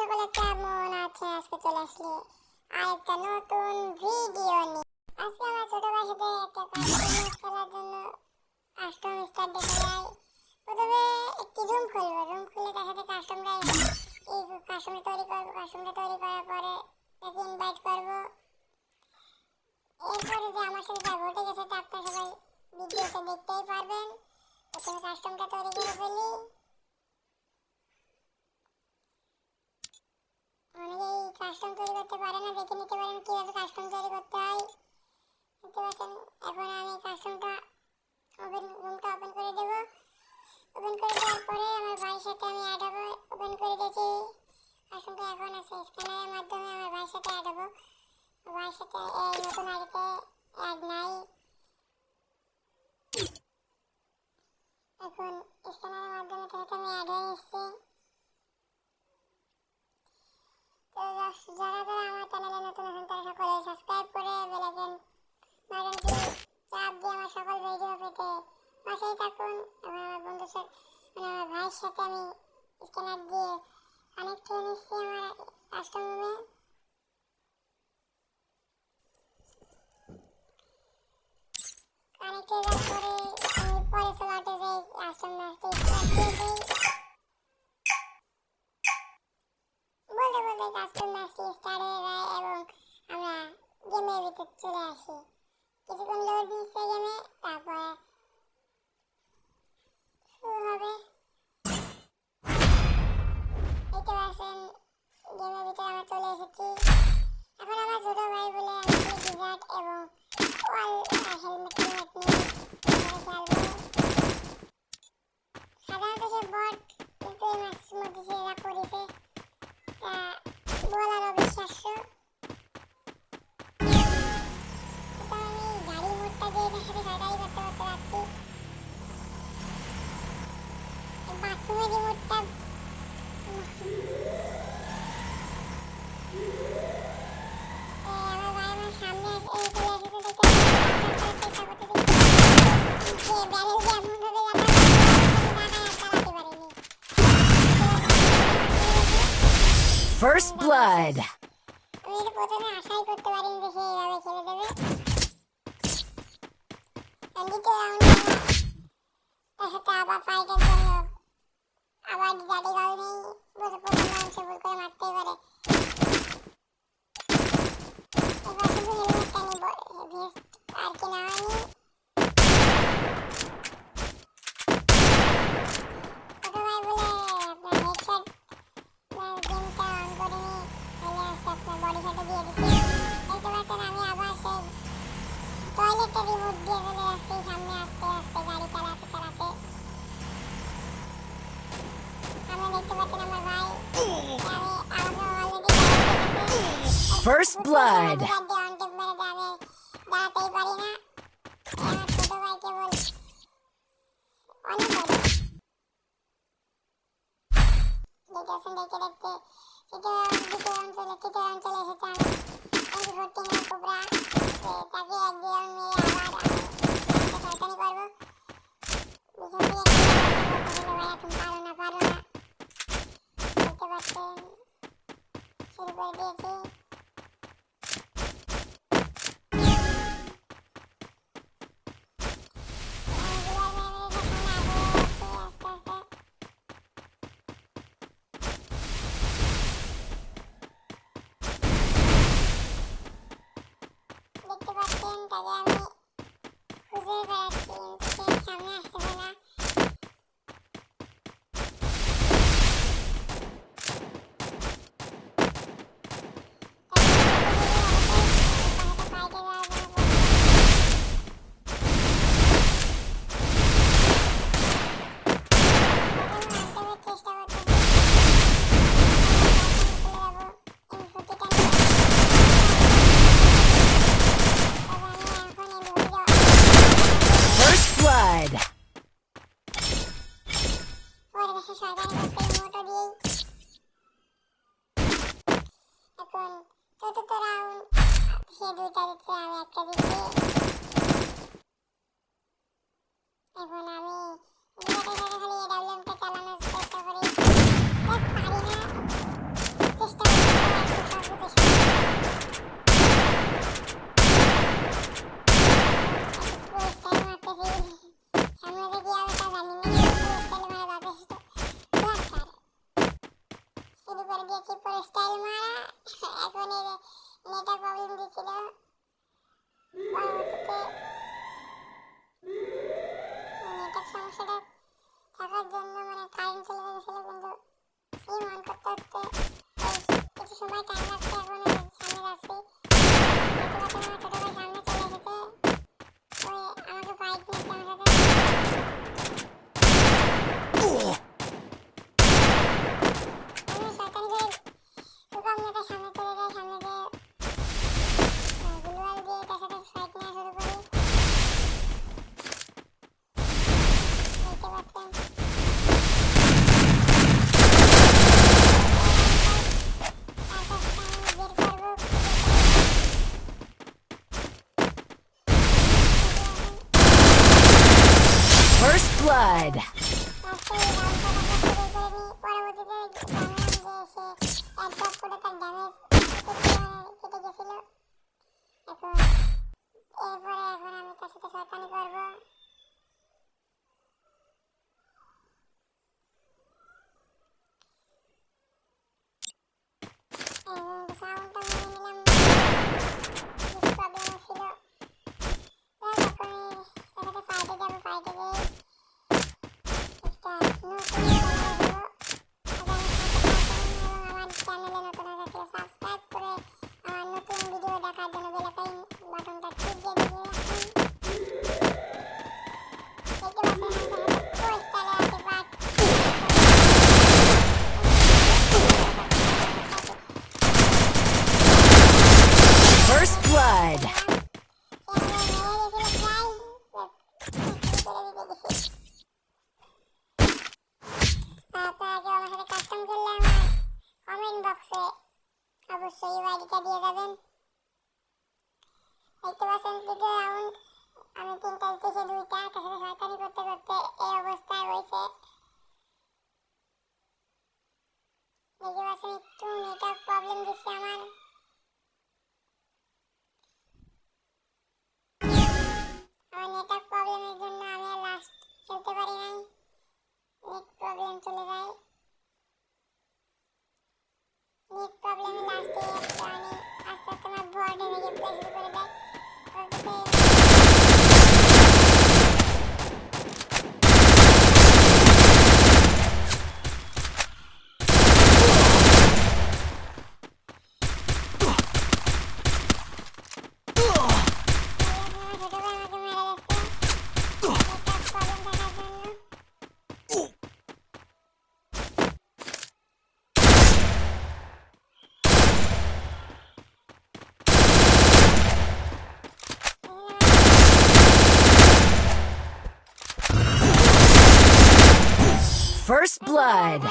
সকলে কেমন আছে আজকে চলে আসলে আরেকটা নতুন ভিডিও নিয়ে। আজকে আমার ছোট ভাইসাথে একটা কাস্টম খেলার জন্য কাস্টম স্টার্ট দেখে যাই প্রথমে একটি রুম খুলবো। রুম খুলে তার সাথে কাস্টমটা এই কাস্টমটা তৈরি করব। কাস্টমটা তৈরি করার পরে তাকে ইনভাইট করব। এরপরে যে আমার সাথে যা ঘটে গেছে তা আপনারা সবাই ভিডিওতে দেখতেই পারবেন। প্রথমে কাস্টমটা তৈরি করে ফেলি। অনেকেই কাস্টম তৈরি করতে পারে না, দেখে নিতে পারেন কীভাবে কাস্টম তৈরি করতে হয়। দেখতে পাচ্ছেন, এখন আমি কাস্টমটা ওপেন রুমটা ওপেন করে দেব ওপেন করে দেওয়ার পরে আমার ভাইয়ের সাথে আমি অ্যাড হব ওপেন করে দিয়েছি কাস্টমটা এখন আছে স্ক্যানারের মাধ্যমে আমার ভাইয়ের সাথে অ্যাড হব ভাইয়ের সাথে এই নতুন আইডিতে অ্যাড নাই এখন স্ক্যানারের মাধ্যমে তার সাথে আমি অ্যাড হয়ে এসেছি তো যারা যারা আমার চ্যানেলে নতুন আছেন তারা সকলে সাবস্ক্রাইব করে বেল আইকন বাটনটি চাপ দিয়ে আমার সকল ভিডিও পেতে পাশেই থাকুন। First blood. আমি এটা প্রথমে আশাই করতে পারিনি যে সে এইভাবে খেলে দেবে দ্বিতীয় রাউন্ডে তার সাথে আবার ফাইটের নেই বলে প্রথম রাউন্ড করে মারতেই পারে First blood. দাঁড়াতেই পারি পাচ্ছেন এখন আমি খালি এডাব্লিউএমটা চালানোর চেষ্টা করি পারি না চেষ্টা Thank you. নেটওয়ার্কের সমস্যাটা থাকার জন্য মানে কারেন্ট চলে গেছিল সময় টাইম লাগছে এখন সামনে যাচ্ছি। দেখতে পাচ্ছেন দুটো রাউন্ড আমি তিনটা দিতেছি দুইটা তার সাথে শয়তানি করতে করতে এই অবস্থায় হয়েছে দেখতে পাচ্ছেন একটু নেটওয়ার্ক প্রবলেম দিচ্ছে আমার। আমার নেটওয়ার্ক প্রবলেমের জন্য আমি লাস্ট খেলতে পারি নাই। First Blood.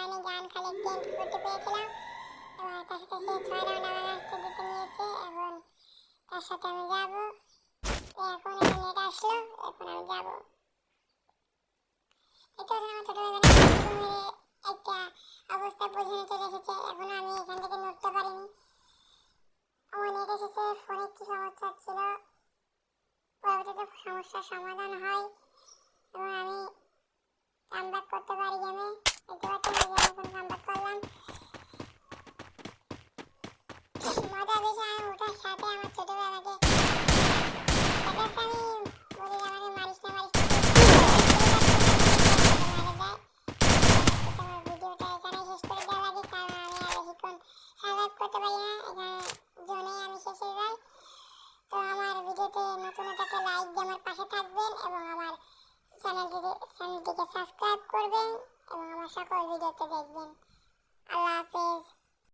গানে গান কালেক্ট করতে পেরেছিলাম এবং তার সাথে সেই ছয় রাউন্ড আমার কাছ নিয়েছে। এবং তার সাথে আমি যাব। এখন এটা নেট আসলো, এখন আমি যাব। এটা আমার একটা অবস্থা চলে এসেছে। আমি এখান থেকে নড়তে পারিনি। আমার নেট এসেছে, ফোনে সমস্যা ছিল? পরবর্তীতে সমস্যার সমাধান হয়। এবং আমি কাম করতে পারি গেমে দেখতে পাচ্ছেন এই যে আমি এখন কামব্যাক করলাম মজা বেশি আমি ওঠার সাথে আমার সকল ভিডিওতে দেখবেন।